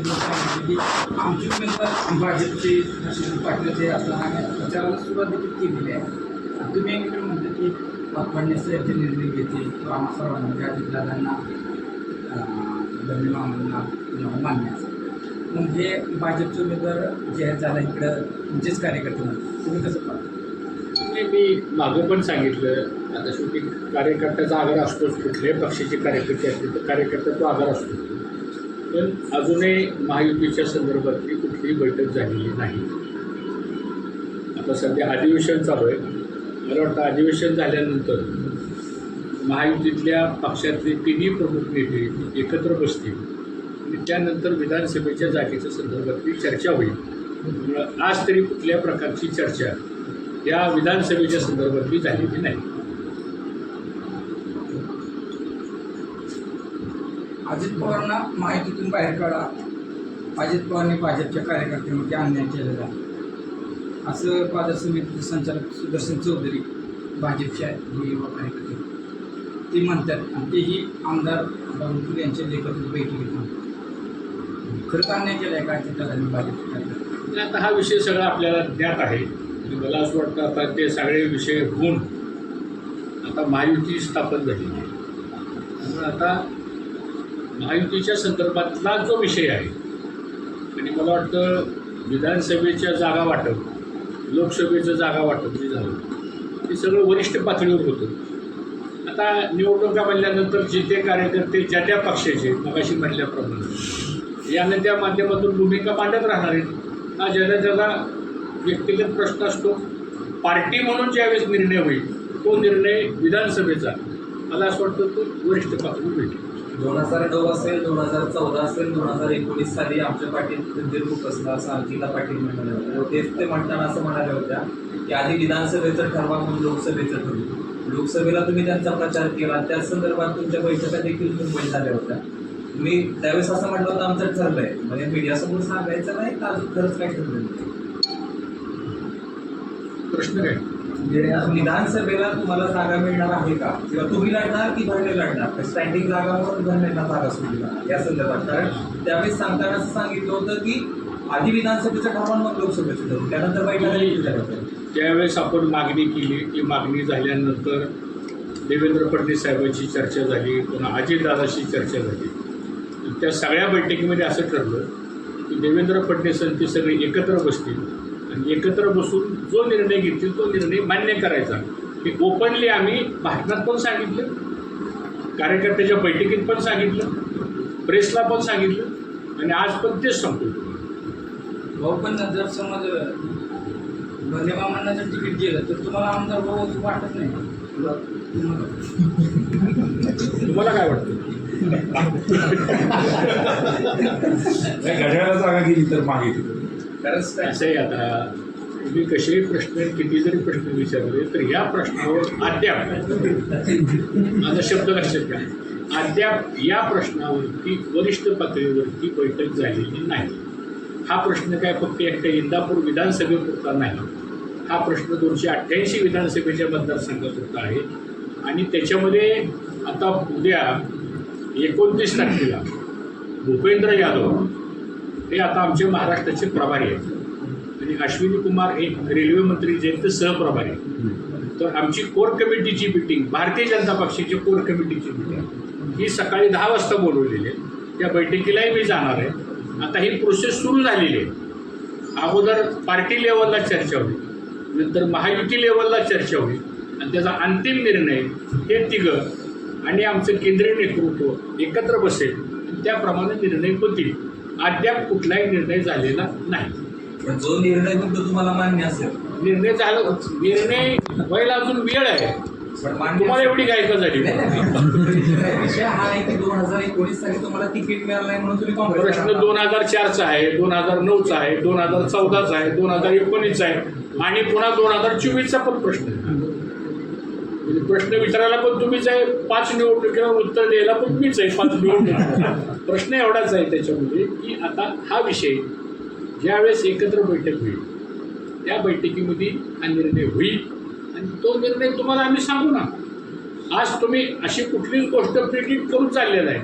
आमची उमेदवार भाजपचे हर्षवर्धन जे असताना आम्ही प्रचाराला सुरुवात देखील केलेली आहे तुम्ही एकीकडे म्हणता की फडणवीस यांचे निर्णय घेतील किंवा आम्हा सर्वांना अजितदादांना धन्य मान्य असेल मग हे भाजपचे उमेदवार जाहीर झाला इकडं तुमचेच कार्यकर्ते म्हणतात. तुम्ही कसं पाहता नाही मी मागं पण सांगितलं आता शेवटी कार्यकर्त्याचा आधार असतोच कुठल्याही पक्षाचे कार्यकर्ते असतील तर कार्यकर्ता तो आधार असतो पण अजूनही महायुतीच्या संदर्भातली कुठलीही बैठक झालेली नाही. आता सध्या अधिवेशन चालू आहे. मला वाटतं अधिवेशन झाल्यानंतर महायुतीतल्या पक्षातले तिन्ही प्रमुख नेते एकत्र बसतील. आणि त्यानंतर विधानसभेच्या जागेच्या संदर्भातली चर्चा होईल. आज तरी कुठल्या प्रकारची चर्चा या विधानसभेच्या संदर्भातली झालेली नाही. अजित पवारांना माहितीतून बाहेर काढा. अजित पवारांनी भाजपच्या कार्यकर्त्यांमध्ये अन्याय केलेला असं बाजार समितीचे संचालक सुदर्शन चौधरी भाजपच्या युवा कार्यकर्ते ते म्हणतात आणि तेही आमदार बाबूल यांच्या लेखक बैठकीत म्हणतात खरंच अन्याय केला आहे का चित्रांनी भाजपच्या कार्यकर्ते? आता हा विषय सगळा आपल्याला ज्ञात आहे. मला असं वाटतं आता ते सगळे विषय होऊन आता महायुती स्थापन झाली आहे. त्यामुळे आता महायुतीच्या संदर्भातला जो विषय आहे आणि मला वाटतं विधानसभेच्या जागा वाटप लोकसभेचं जागा वाटप जे झालं ते सगळं वरिष्ठ पातळीवर होतं. आता निवडणुका म्हणल्यानंतर जे ते कार्यकर्ते ज्या त्या पक्षाचे मगाशी म्हटल्याप्रमाणे याने त्या माध्यमातून भूमिका मांडत राहणार आहेत हा ज्याला ज्याला व्यक्तिगत प्रश्न असतो. पार्टी म्हणून ज्यावेळेस निर्णय होईल तो निर्णय विधानसभेचा. मला असं वाटतं तो वरिष्ठ पातळीवर भेटेल दोन हजार नऊ असेल दोन हजार चौदा असेल दोन हजार एकोणीस साली आमच्या पाटील निर्मुख असला असं अंकिता पाटील म्हणाले होते. तेच ते म्हणताना असं म्हणाल्या होत्या की आधी विधानसभेचं ठरवा म्हणून लोकसभेचं ठरवू. लोकसभेला तुम्ही त्यांचा प्रचार केला. त्या संदर्भात तुमच्या बैठका देखील मुंबईत झाल्या होत्या. तुम्ही त्यावेळेस असं म्हटलं होतं आमचं ठरलंय. म्हणजे मीडियासमोर सांगायचं नाही का अजून खरंच काय ठरलं प्रश्न काय? विधानसभेला तुम्हाला जागा मिळणार आहे का? किंवा तुम्ही लढणार की धरणे लढणार? स्टँडिंग जागा म्हणून धरणेला जागा सोडली या संदर्भात. कारण त्यावेळेस सांगताना असं सांगितलं होतं की आधी विधानसभेचं ठरवून मग लोकसभेचं ठरवून त्यानंतर बैठका ज्यावेळेस आपण मागणी केली ती मागणी झाल्यानंतर देवेंद्र फडणवीस साहेबांची चर्चा झाली पुन्हा अजितदादाशी चर्चा झाली. त्या सगळ्या बैठकीमध्ये असं ठरलं की देवेंद्र फडणवीस आणि ते सगळे एकत्र बसतील. एकत्र बसून जो निर्णय घेतील तो निर्णय मान्य करायचा. हे ओपनली आम्ही भाषणात पण सांगितलं कार्यकर्त्याच्या बैठकीत पण सांगितलं प्रेसला पण सांगितलं आणि आज पण तेच सांगतो. भाऊ पण जर समज धन्यवामांना जर तिकीट दिलं तर तुम्हाला आमदार भाऊ असं वाटत नाही? तुम्हाला काय वाटतं? घड्याळाला जागा गेली तर मागे खरंच असं आहे आता तुम्ही कसेही प्रश्न किती जरी प्रश्न विचारले तर या प्रश्नावर अद्याप माझा शब्द लक्षात घ्या अद्याप या प्रश्नावरती वरिष्ठ पातळीवरती बैठक झालेली नाही. हा प्रश्न काय फक्त एकट्या इंदापूर विधानसभेपुरता नाही. हा प्रश्न दोनशे अठ्ठ्याऐंशी विधानसभेच्या मतदारसंघापुरता आहे. आणि त्याच्यामध्ये आता उद्या एकोणतीस तारखेला भूपेंद्र यादव हे आता आमचे महाराष्ट्राचे प्रभारी आहेत. आणि अश्विनी कुमार हे रेल्वे मंत्री जे आहेत ते सहप्रभारी आहेत. तर आमची कोर कमिटीची मिटिंग भारतीय जनता पक्षाची कोर कमिटीची मिटिंग ही सकाळी दहा वाजता बोलवलेली आहे. त्या बैठकीलाही मी जाणार आहे. आता ही प्रोसेस सुरू झालेली आहे. अगोदर पार्टी लेवलला चर्चा होईल. नंतर महायुती लेवलला चर्चा होईल. आणि त्याचा अंतिम निर्णय हे तिघं आणि आमचं केंद्रीय नेतृत्व एकत्र बसेल. त्याप्रमाणे निर्णय होतील. अद्याप कुठलाही निर्णय झालेला नाही. पण जो निर्णय होईल तो तुम्हाला मान्य असेल. निर्णय झाला निर्णय व्हायला अजून वेळ आहे. पण मान्य तुम्हाला. एवढी गायका झाली नाही, नाही. विषय हा आहे की दोन हजार एकोणीस साली तुम्हाला तिकीट मिळालं नाही म्हणून तुम्ही काँग्रेस प्रश्न दोन हजार चारचा आहे दोन हजार नऊचा आहे दोन हजार चौदाचा आहे दोन हजार एकोणीसचा आहे आणि पुन्हा दोन हजार चोवीसचा पण प्रश्न आहे. म्हणजे प्रश्न विचारायला पण तुम्हीच आहे पाच निवडणुकीला उत्तर द्यायला पण मीच आहे पाच निवडणूक प्रश्न एवढाच आहे त्याच्यामध्ये की आता हा विषय ज्यावेळेस एकत्र बैठक होईल त्या बैठकीमध्ये हा निर्णय होईल आणि तो निर्णय तुम्हाला आम्ही सांगू ना. आज तुम्ही अशी कुठलीच गोष्ट प्रिडिक्ट करून चाललेलं आहे.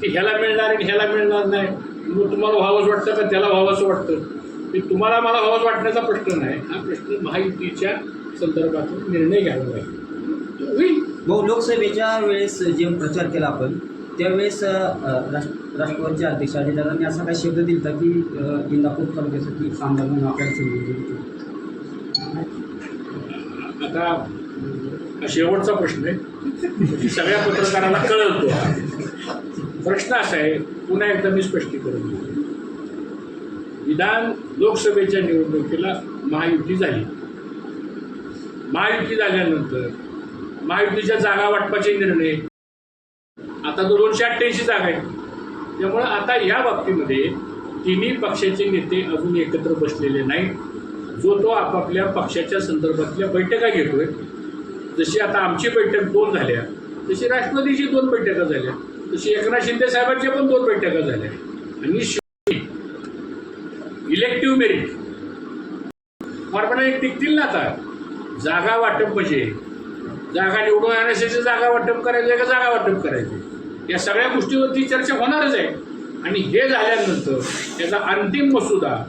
की ह्याला मिळणार आणि ह्याला मिळणार नाही. मग तुम्हाला व्हावंच वाटतं का त्याला व्हावंसं वाटतं? ते तुम्हाला मला व्हावंच वाटण्याचा प्रश्न नाही. हा प्रश्न महायुतीच्या संदर्भातून निर्णय घ्यावा लागेल होईल. भाऊ लोकसभेच्या वेळेस जे प्रचार केला आपण त्यावेळेस राष्ट्र राष्ट्रवादीचे अध्यक्ष अजितदादांनी असा काही शब्द दिला की अ, इंदापूर तालुक्यासाठी म्हणून आपल्याला दिली आता शेवटचा प्रश्न आहे. सगळ्या पत्रकारांना कळतो प्रश्न असा आहे पुन्हा एकदा मी स्पष्टीकरण विधान लोकसभेच्या निवडणुकीला महायुती झाली. महायुती झाल्यानंतर महायुतीच्या जागा वाटपाचे निर्णय. आता तो दोनशे अठ्ठ्याऐंशी जागा आहेत. त्यामुळं आता या बाबतीमध्ये तिन्ही पक्षाचे नेते अजून एकत्र बसलेले नाहीत. जो तो आपापल्या पक्षाच्या संदर्भातल्या बैठका घेतोय. जशी आता आमची बैठक दोन झाल्या तशी राष्ट्रवादीची दोन बैठका झाल्या तशी एकनाथ शिंदे साहेबांच्या पण दोन बैठका झाल्या. आणि इलेक्टिव्ह मेरिट फॉर्म्युला एक टिकतील ना आता. जागा वाटप म्हणजे. जागा निवडून आणण्यासाठी जागा वाटप करायचं का जागा वाटप करायचे. या सगळ्या गोष्टीवरती चर्चा होणारच आहे. आणि हे झाल्यानंतर त्याचा अंतिम मसुदा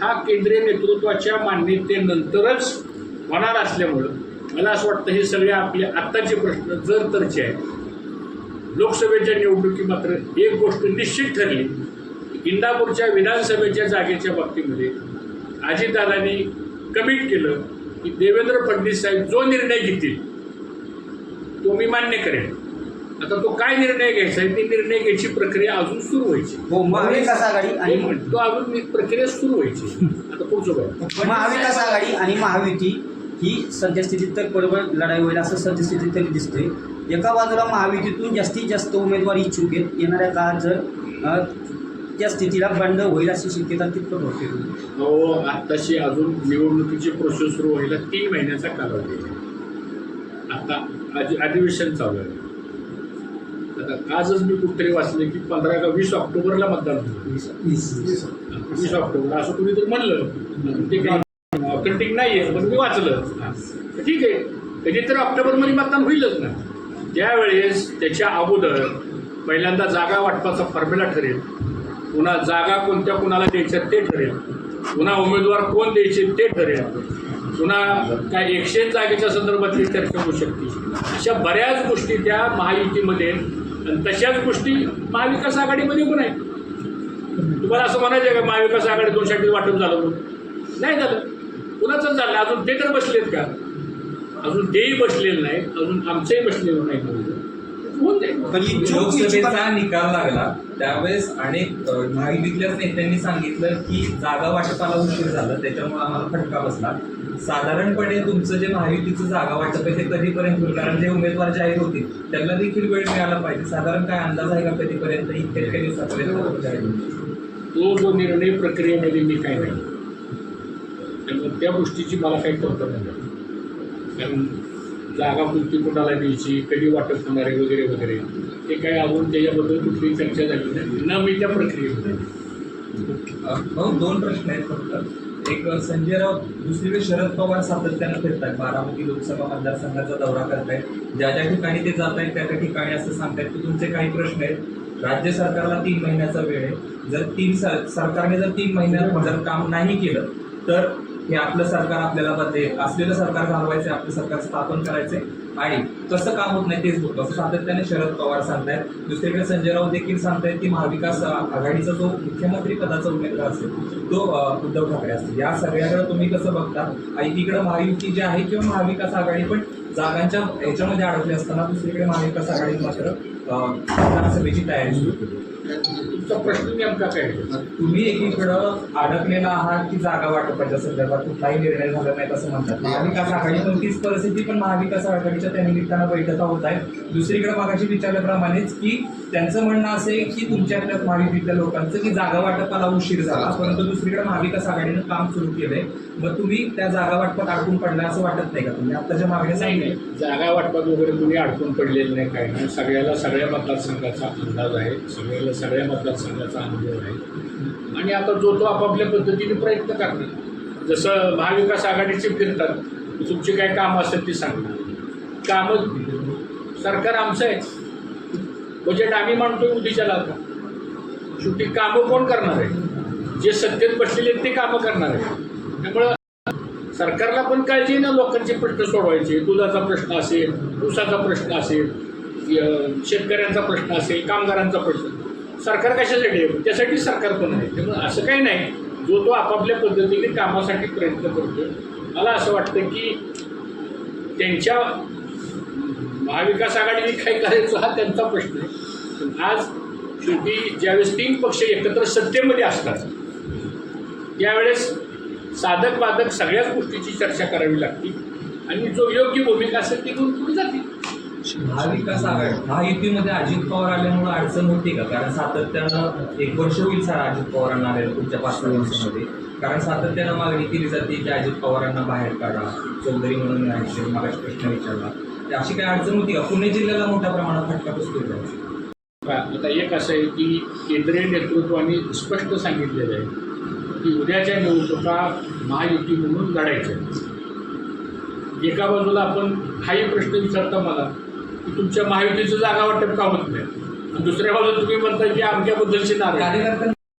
हा केंद्रीय नेतृत्वाच्या मान्यतेनंतरच होणार असल्यामुळं मला असं वाटतं हे सगळे आपले आत्ताचे प्रश्न जर तरचे आहेत. लोकसभेच्या निवडणुकी मात्र एक गोष्ट निश्चित ठरली. इंदापूरच्या विधानसभेच्या जागेच्या बाबतीमध्ये अजितदादांनी कमिट केलं. की देवेंद्र फडणवीस साहेब जो निर्णय घेतील तो मी मान्य करेन. आता तो काय निर्णय घ्यायचा आहे ती निर्णय घ्यायची प्रक्रिया अजून सुरू व्हायची. हो महाविकास आघाडी हे आणि म्हणतो अजून एक प्रक्रिया सुरू व्हायची. आता पुढचं काय महाविकास आघाडी आणि महायुती ही सद्यस्थितीत तर बरोबर लढाई होईल असं सद्यस्थितीत तरी दिसतंय. एका बाजूला महायुतीतून जास्तीत जास्त उमेदवार इच्छुक आहेत. येणाऱ्या काळात जर त्या स्थितीला बंद होईल अशी शक्यता कितपत होते अहो आत्ताशी अजून निवडणुकीची प्रोसेस सुरू व्हायला तीन महिन्याचा कालावधी आहे. आता अधिवेशन चालू आहे. आता आजच मी कुठेतरी वाचले की पंधरा का वीस ऑक्टोबरला मतदान वीस ऑक्टोबर असं कुणीतरी म्हणलं. ते ऑथेंटिक नाही आहे पण मी वाचलं. ठीक आहे. कधीतरी ऑक्टोबरमध्ये मतदान होईलच ना. त्यावेळेस त्याच्या अगोदर पहिल्यांदा जागा वाटपाचा फॉर्म्युला ठरेल पुन्हा जागा कोणत्या कुणाला द्यायच्या ते ठरेल. पुन्हा उमेदवार कोण द्यायचे ते ठरेल. पुन्हा काय एकशे जागेच्या संदर्भातली चर्चा होऊ शकते. अशा बऱ्याच गोष्टी त्या महायुतीमध्ये आणि तशाच गोष्टी महाविकास आघाडीमध्ये पण आहेत. तुम्हाला असं म्हणायचं आहे का महाविकास आघाडी दोनसाठी वाटप झालं म्हणून? नाही झालं. कुणाचंच झालं अजून ते तर बसलेत का? अजून तेही बसलेलं नाहीत. अजून आमचंही बसलेलं नाही होऊन जाईल पण इच्छुक लोकसभेचा निकाल लागला. त्यावेळेस अनेक महायुतीतल्याच नेत्यांनी सांगितलं की जागा वाटपाला उशीर झाला. त्याच्यामुळे आम्हाला फटका बसला. साधारणपणे तुमचं जे महायुतीचं जागा वाटप आहे ते कधीपर्यंत होईल? कारण जे उमेदवार जाहीर होतील त्यांना देखील वेळ मिळाला पाहिजे. साधारण काय अंदाज आहे का कधीपर्यंत? इतक्या इतक्या दिवसापर्यंत? तो जो निर्णय प्रक्रियेमध्ये मी काय नाही. त्यामुळे त्या गोष्टीची मला काही कल्पना नाही. कारण जागा कोणती कुणाला द्यायची कधी वाटप होणार आहे वगैरे वगैरे. ते काय अजून त्याच्याबद्दल कुठली चर्चा झाली नाही. ना मी त्या प्रक्रियेमध्ये दोन प्रश्न आहेत फक्त. एक संजय राऊत दुसरीकडे शरद पवार सातत्यानं फिरतात बारामती लोकसभा मतदारसंघाचा दौरा करतायत. ज्या ज्या ठिकाणी ते जात आहेत त्या त्या ठिकाणी असं सांगतायत की तुमचे काही प्रश्न आहेत. राज्य सरकारला तीन महिन्याचा वेळ आहे. जर तीन सर सरकारने जर तीन महिन्यात जर काम नाही केलं तर हे आपलं सरकार आपल्याला बदलेल. असलेलं सरकार घालवायचं आपलं सरकार स्थापन करायचे आणि कसं काम होत नाही तेच बघतो असं सातत्याने शरद पवार सांगतायत. दुसरीकडे संजय राऊत देखील सांगतायत की महाविकास आघाडीचा जो मुख्यमंत्री पदाचा उमेदवार असेल तो उद्धव ठाकरे असतील या सगळ्याकडे तुम्ही कसं बघता एकीकडे महायुती जी आहे किंवा महाविकास आघाडी पण जागांच्या याच्यामध्ये अडकले असताना दुसरीकडे महाविकास आघाडी मात्र विधानसभेची तयारी सुरू केली. तुमचा प्रश्न नेमका काय आहे? तुम्ही एकीकडं अडकलेला आहात की जागा वाटपाच्या संदर्भात कुठलाही निर्णय झाला नाही असं म्हणतात. महाविकास आघाडी पण तीच परिस्थिती पण महाविकास आघाडीच्या त्या निमित्तानं बैठका होत आहेत. दुसरीकडे मागाशी विचारल्याप्रमाणेच की त्यांचं म्हणणं असं आहे की तुमच्यातल्या महायुतीतल्या लोकांचं की जागा वाटपाला उशीर झाला परंतु दुसरीकडे महाविकास आघाडीनं काम सुरू केलंय. मग तुम्ही त्या जागा वाटपात अडकून पडला असं वाटत नाही का? तुम्ही आत्ताच्या मागण्या नाही जागा वाटपात वगैरे तुम्ही अडकून पडलेलं नाही काय सगळ्याला सगळ्या मतदारसंघाचा अंदाज आहे. सगळ्याला सगळ्या मतदारसंघाचा अनुभव आहे. आणि आता जो तो आपापल्या पद्धतीने प्रयत्न करणार. जसं महाविकास आघाडीचे फिरतात तुमची काय कामं असेल ती सांगणार कामं सरकार आमचं आहे. बजेट आम्ही मांडतोय उद्याच्या लागला शेवटी कामं कोण करणार आहे? जे सत्तेत बसलेले आहेत ते कामं करणार आहे. त्यामुळं सरकारला पण काळजी ना लोकांचे प्रश्न सोडवायचे. दुधाचा प्रश्न असेल ऊसाचा प्रश्न असेल शेतकऱ्यांचा प्रश्न असेल कामगारांचा प्रश्न. सरकार कशासाठी आहे? त्यासाठी सरकार पण आहे. त्यामुळे असं काही नाही. जो तो आपापल्या पद्धतीने कामासाठी प्रयत्न करतो मला असं वाटतं की त्यांच्या महाविकास आघाडीने काय करायचं हा त्यांचा प्रश्न आहे. पण आज शेवटी ज्यावेळेस तीन पक्ष एकत्र सत्तेमध्ये असतात त्यावेळेस साधक बाधक सगळ्याच गोष्टीची चर्चा करावी लागते आणि जो योग्य भूमिका असेल ती घेऊन पुढे जाते महाविकास आघाडी. महायुतीमध्ये अजित पवार आल्यामुळे अडचण होती का? कारण सातत्यानं एक वर्ष होईल सर अजित पवारांना आलेलं पुढच्या पाच सहा वर्षामध्ये. कारण सातत्यानं मागणी केली जाते की अजित पवारांना बाहेर काढा. चौधरी म्हणून आहे मागाशी प्रश्न विचारला. अशी काही अडचण होती का? पुणे जिल्ह्याला मोठ्या प्रमाणात फटका बसतोय आता एक असं आहे की केंद्रीय नेतृत्वाने स्पष्ट सांगितलेलं आहे की उद्याच्या निवडणुका महायुती म्हणून लढायच्या एका बाजूला आपण हाही प्रश्न विचारता मला तुमच्या महायुतीचं जागा वाटप का होत नाही? दुसऱ्या बाजूला तुम्ही म्हणता की आमच्याबद्दलची नाराज.